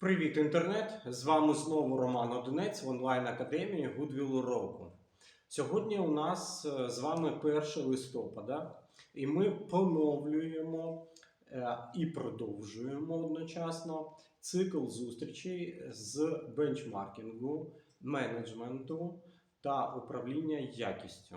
Привіт, інтернет! З вами знову Роман Одинець в онлайн-академії Goodwill року. Сьогодні у нас е, з вами 1 листопада, і ми поновлюємо е, і продовжуємо одночасно цикл зустрічей з бенчмаркінгу, менеджменту та управління якістю.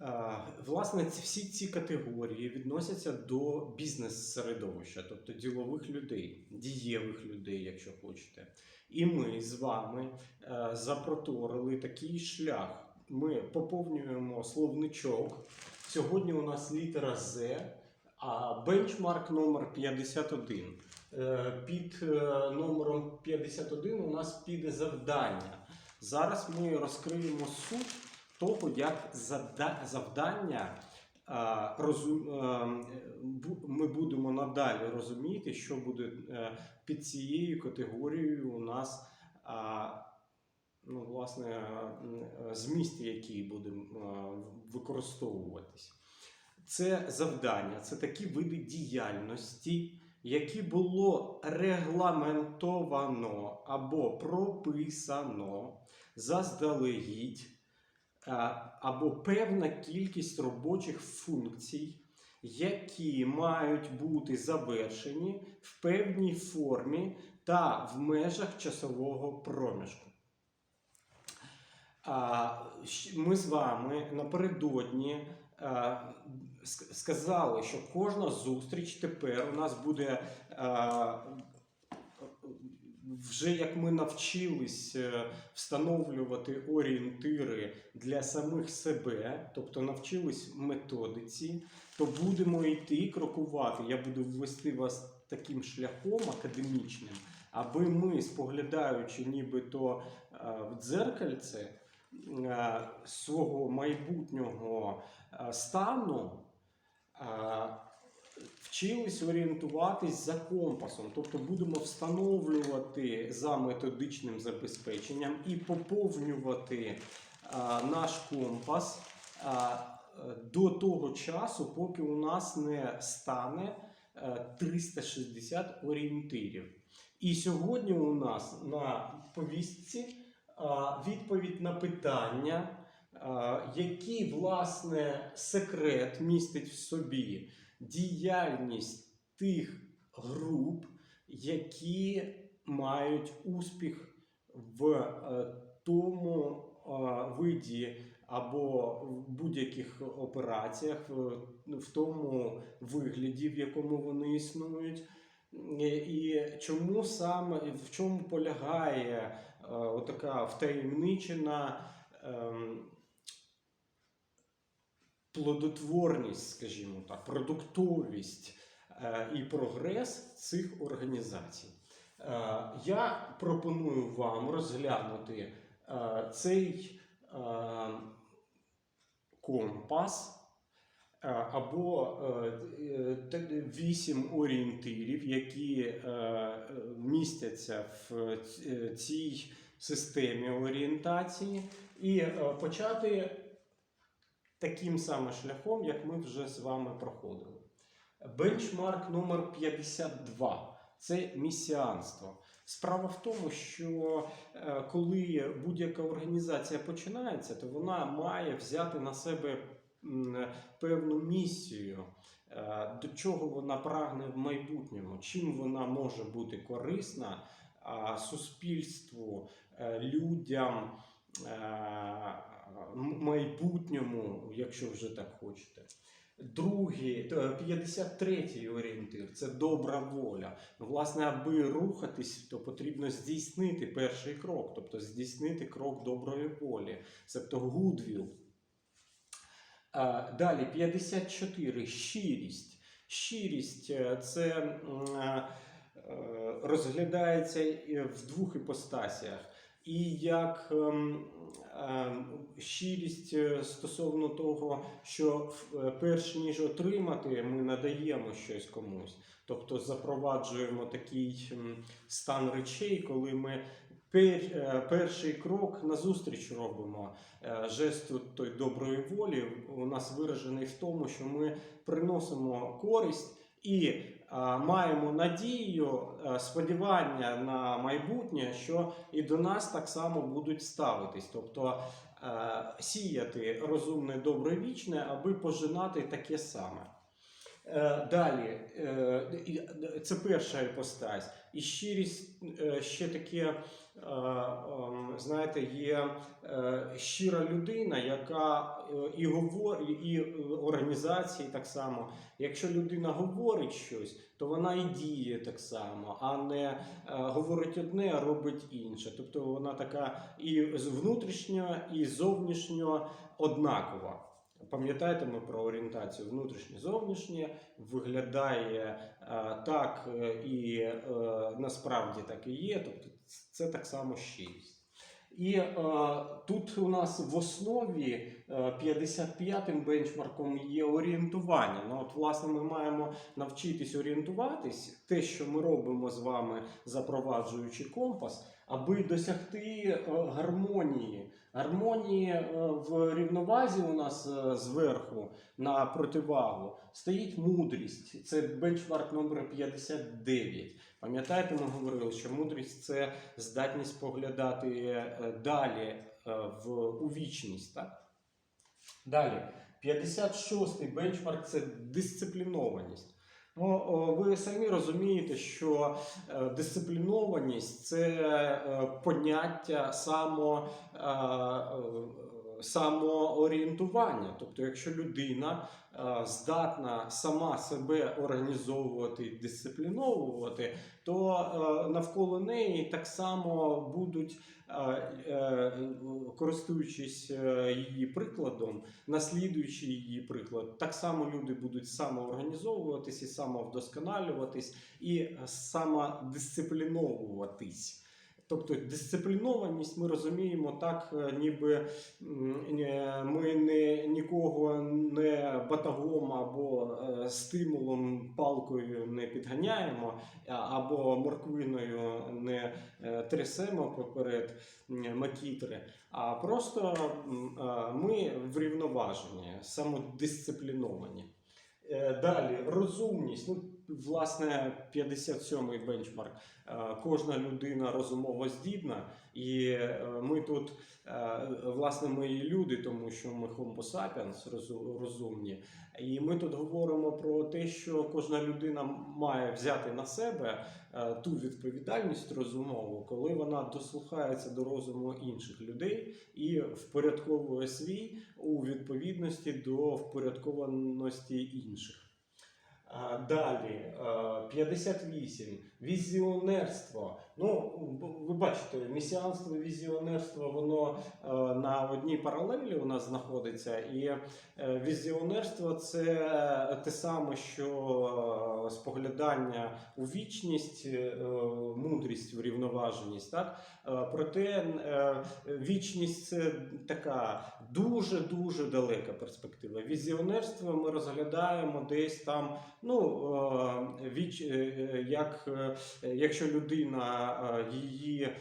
Е, Власне, всі ці категорії відносяться до бізнес-середовища, тобто ділових людей, дієвих людей, якщо хочете. І ми з вами е, запроторили такий шлях. Ми поповнюємо словничок. Сьогодні у нас літера З, а бенчмарк номер 51. Е, Під номером 51 у нас піде завдання. Зараз ми розкриємо суть того, як завдання ми будемо надалі розуміти, що буде е, під цією категорією у нас. Ну, власне, е, зміст, який буде е, використовуватись. Це завдання, це такі види діяльності, які було регламентовано або прописано заздалегідь або певна кількість робочих функцій, які мають бути завершені в певній формі та в межах часового проміжку. Ми з вами напередодні сказали, що кожна зустріч тепер у нас буде вже як ми навчились е, встановлювати орієнтири для самих себе, тобто навчились методиці, то будемо йти крокувати. Я буду ввести вас таким шляхом академічним, аби ми, споглядаючи нібито е, в дзеркальце е, свого майбутнього стану. Е, Вчились орієнтуватись за компасом, тобто будемо встановлювати за методичним забезпеченням і поповнювати а, наш компас а, е, до того часу, поки у нас не стане е, 360 орієнтирів. І сьогодні у нас на повістці а, відповідь на питання, а, який власне секрет містить в собі діяльність тих груп, які мають успіх в е, тому е, виді або в будь-яких операціях, в, тому вигляді, в якому вони існують. І- І чому саме в чому полягає е, отака втаємничена ем, плодотворність, скажімо так, продуктовість е, і прогрес цих організацій. Е, Я пропоную вам розглянути е, цей компас. Або вісім орієнтирів, які містяться в цій системі орієнтації, і почати таким самим шляхом, як ми вже з вами проходили. Бенчмарк номер 52 це місіанство. Справа в тому, що е, коли будь-яка організація починається, то вона має взяти на себе певну місію, е, до чого вона прагне в майбутньому, чим вона може бути корисна суспільству, е, людям, майбутньому, якщо вже так хочете. Другий, 53-й орієнтир це добра воля. Власне, аби рухатись, то потрібно здійснити перший крок, тобто здійснити крок доброї волі, тобто гудвіл. Далі 54. Щирість. Щирість е, це е, е, розглядається в двох іпостасіях. І як ем, ем, щирість е, стосовно того, що е, перш ніж отримати, ми надаємо щось комусь. Тобто запроваджуємо такий стан речей, коли ми е, перший крок назустріч робимо. Жест той доброї волі у нас виражений в тому, що ми приносимо користь і маємо надію, е, сподівання на майбутнє, що і до нас так само будуть ставитись, тобто е, сіяти розумне, добре, вічне, аби пожинати таке саме. Е, Далі, це перша іпостась. І щирість ще таке, ем, знаєте, є е, щира людина, яка е, і говорить, і е, організації так само. Якщо людина говорить щось, то вона і діє так само, а не говорить одне, а робить інше. Тобто вона така і внутрішньо, і зовнішньо однакова. Пам'ятаєте ми про орієнтацію внутрішнє зовнішнє виглядає так і насправді так і є. Тобто це так само щирість. І е, тут у нас в основі е, 55-м бенчмарком є орієнтування. Ну, от, власне, ми маємо навчитись орієнтуватись, те, що ми робимо з вами, запроваджуючи компас, аби досягти е, гармонії. Гармонії е, в рівновазі у нас е, зверху на противагу стоїть мудрість. Це бенчмарк номер 59. Пам'ятаєте, ми говорили, що мудрість це здатність поглядати е, далі е, в у вічність. Так? Далі, 56-й бенчмарк це дисциплінованість. Ну, ви самі розумієте, що е, дисциплінованість це поняття само, самоорієнтування. Тобто, якщо людина е, здатна сама себе організовувати і дисципліновувати, то е, навколо неї так само будуть, е, користуючись її прикладом, наслідуючи її приклад, так само люди будуть самоорганізовуватись і самовдосконалюватись і самодисципліновуватись. Тобто дисциплінованість ми розуміємо так, е, ніби е, ми не, нікого не батагом або е, стимулом, палкою не підганяємо, або морквиною не трясемо поперед макітри, а просто ми врівноважені, самодисципліновані. Далі розумність. Ну, власне, 57-й бенчмарк. Е, Кожна людина розумово здібна, і е, ми тут, е, власне, ми люди, тому що ми Homo sapiens розумні. І ми тут говоримо про те, що кожна людина має взяти на себе ту відповідальність розумову, коли вона дослухається до розуму інших людей і впорядковує свій у відповідності до впорядкованості інших. Далі, е, 58. Візіонерство. Ну, ви бачите, місіанство візіонерство, воно е, на одній паралелі у нас знаходиться. І е, візіонерство це те саме, що е, споглядання у вічність, е, мудрість, врівноваженість. Так? Е, Проте е, вічність це така дуже дуже далека перспектива. Візіонерство ми розглядаємо десь там. Ну е, віч, е, е, як е, якщо людина е, її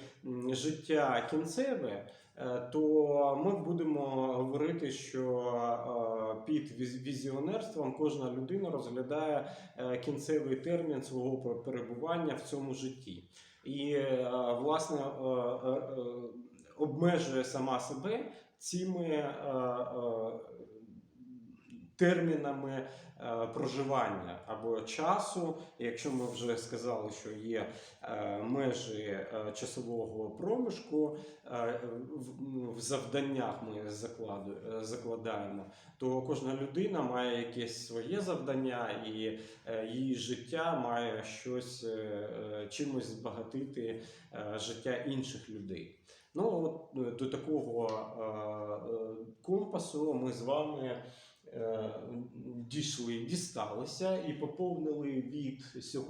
життя кінцеве. е, То ми будемо говорити, що е, під візіонерством кожна людина розглядає е, кінцевий термін свого перебування в цьому житті. І е, власне е, е, е, обмежує сама себе цими е, е, термінами е, проживання або часу. Якщо ми вже сказали, що є е, межі е, часового проміжку, в- завданнях ми закладаємо, то кожна людина має якесь своє завдання, і її життя має щось чимось збагатити життя інших людей. Ну, от до такого компасу ми з вами дійшли, дісталися і поповнили від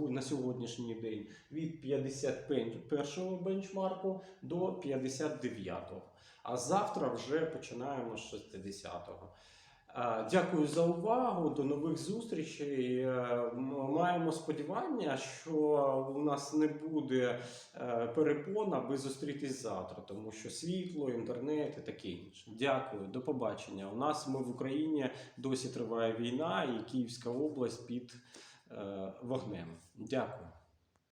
на сьогоднішній день від 51-го бенчмарку до 59-го. А завтра вже починаємо з 60-го. Дякую за увагу. До нових зустрічей. Е, Маємо сподівання, що у нас не буде е, перепон, аби зустрітись завтра, тому що світло, інтернет і таке інше. Дякую, до побачення. У нас ми в Україні досі триває війна, і Київська область під е, вогнем. Дякую.